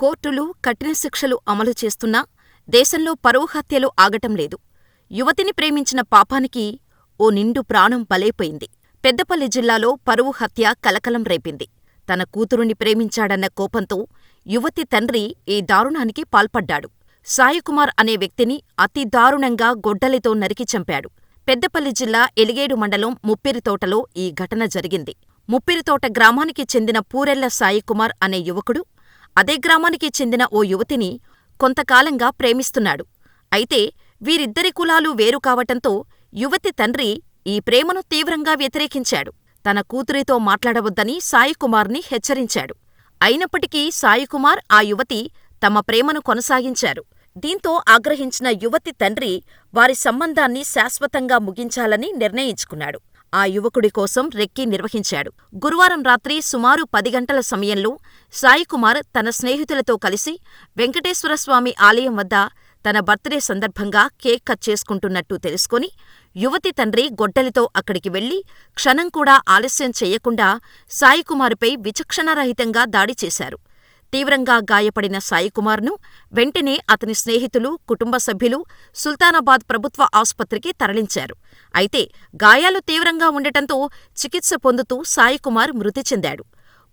కోర్టులు కఠిన శిక్షలు అమలు చేస్తున్నా దేశంలో పరువు హత్యలు ఆగటం లేదు. యువతిని ప్రేమించిన పాపానికి ఓ నిండు ప్రాణం బలైపోయింది. పెద్దపల్లి జిల్లాలో పరువు హత్య కలకలం రేపింది. తన కూతురుని ప్రేమించాడన్న కోపంతో యువతి తండ్రి ఈ దారుణానికి పాల్పడ్డాడు. సాయికుమార్ అనే వ్యక్తిని అతి దారుణంగా గొడ్డలితో నరికి చంపాడు. పెద్దపల్లి జిల్లా ఎలిగేడు మండలం ముప్పిరితోటలో ఈ ఘటన జరిగింది. ముప్పిరితోట గ్రామానికి చెందిన పూరెళ్ళ సాయికుమార్ అనే యువకుడు అదే గ్రామానికి చెందిన ఓ యువతిని కొంతకాలంగా ప్రేమిస్తున్నాడు. అయితే వీరిద్దరి కులాలు వేరు కావటంతో యువతి తండ్రి ఈ ప్రేమను తీవ్రంగా వ్యతిరేకించాడు. తన కూతురితో మాట్లాడవద్దని సాయికుమార్ని హెచ్చరించాడు. అయినప్పటికీ సాయికుమార్, ఆ యువతి తమ ప్రేమను కొనసాగించారు. దీంతో ఆగ్రహించిన యువతి తండ్రి వారి సంబంధాన్ని శాశ్వతంగా ముగించాలని నిర్ణయించుకున్నాడు. ఆ యువకుడి కోసం రెక్కీ నిర్వహించాడు. గురువారం రాత్రి సుమారు పది గంటల సమయంలో సాయికుమార్ తన స్నేహితులతో కలిసి వెంకటేశ్వరస్వామి ఆలయం వద్ద తన బర్త్డే సందర్భంగా కేక్ కట్ చేసుకుంటున్నట్టు తెలుసుకుని యువతి తండ్రి గొడ్డలితో అక్కడికి వెళ్ళి క్షణం కూడా ఆలస్యం చెయ్యకుండా సాయికుమారుపై విచక్షణారహితంగా దాడి చేశారు. తీవ్రంగా గాయపడిన సాయికుమార్ను వెంటనే అతని స్నేహితులు, కుటుంబ సభ్యులు సుల్తానాబాద్ ప్రభుత్వ ఆసుపత్రికి తరలించారు. అయితే గాయాలు తీవ్రంగా ఉండటంతో చికిత్స పొందుతూ సాయికుమార్ మృతి చెందాడు.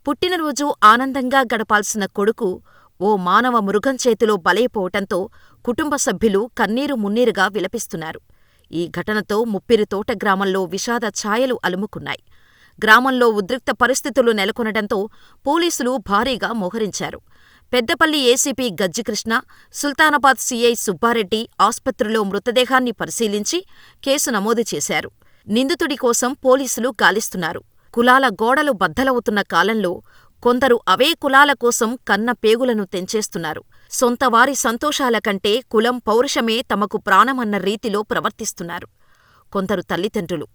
పుట్టినరోజు ఆనందంగా గడపాల్సిన కొడుకు ఓ మానవ మృగం చేతిలో బలైపోవటంతో కుటుంబ సభ్యులు కన్నీరు మున్నీరుగా విలపిస్తున్నారు. ఈ ఘటనతో ముప్పిరితోట గ్రామంలో విషాద ఛాయలు అలుముకున్నాయి. గ్రామంలో ఉద్రిక్త పరిస్థితులు నెలకొనడంతో పోలీసులు భారీగా మోహరించారు. పెద్దపల్లి ఏసీపీ గజ్జికృష్ణ, సుల్తానాబాద్ సీఐ సుబ్బారెడ్డి ఆస్పత్రిలో మృతదేహాన్ని పరిశీలించి కేసు నమోదు చేశారు. నిందితుడి కోసం పోలీసులు గాలిస్తున్నారు. కులాల గోడలు బద్దలవుతున్న కాలంలో కొందరు అవే కులాల కోసం కన్న పేగులను తెంచేస్తున్నారు. సొంతవారి సంతోషాల కంటే కులం పౌరుషమే తమకు ప్రాణమన్న రీతిలో ప్రవర్తిస్తున్నారు. కొందరు తల్లిదండ్రులు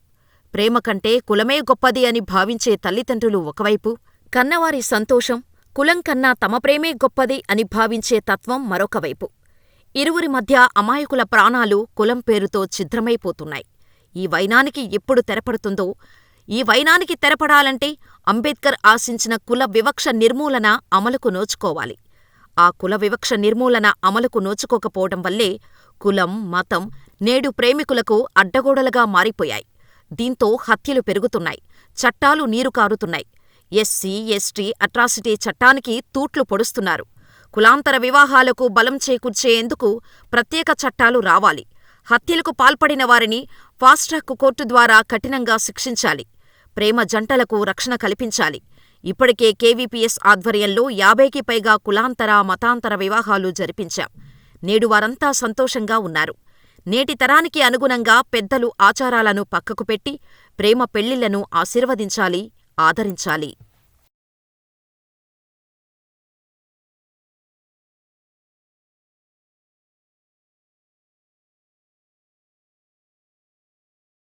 ప్రేమ కంటే కులమే గొప్పది అని భావించే తల్లిదండ్రులు ఒకవైపు, కన్నవారి సంతోషం, కులం కన్నా తమ ప్రేమే గొప్పది అని భావించే తత్వం మరొకవైపు. ఇరువురి మధ్య అమాయకుల ప్రాణాలు కులం పేరుతో ఛిద్రమైపోతున్నాయి. ఈ వైనానికి ఎప్పుడు తెరపడుతుందో, ఈ వైనానికి తెరపడాలంటే అంబేద్కర్ ఆశించిన కుల వివక్ష నిర్మూలన అమలుకు నోచుకోవాలి. ఆ కుల వివక్ష నిర్మూలన అమలుకు నోచుకోకపోవటం వల్లే కులం, మతం నేడు ప్రేమికులకు అడ్డగోడలుగా మారిపోయాయి. దీంతో హత్యలు పెరుగుతున్నాయి. చట్టాలు నీరుకారుతున్నాయి. ఎస్సీ, ఎస్టీ అట్రాసిటీ చట్టానికి తూట్లు పొడుస్తున్నారు. కులాంతర వివాహాలకు బలం చేకూర్చేందుకు ప్రత్యేక చట్టాలు రావాలి. హత్యలకు పాల్పడిన వారిని ఫాస్ట్ట్రాక్ కోర్టు ద్వారా కఠినంగా శిక్షించాలి. ప్రేమ జంటలకు రక్షణ కల్పించాలి. ఇప్పటికే కేవీపీఎస్ ఆధ్వర్యంలో యాభైకి పైగా కులాంతర, మతాంతర వివాహాలు జరిపించాం. నేడు వారంతా సంతోషంగా ఉన్నారు. నేటి తరానికి అనుగుణంగా పెద్దలు ఆచారాలను పక్కకు పెట్టి ప్రేమ పెళ్ళిళ్ళను ఆశీర్వదించాలి, ఆదరించాలి.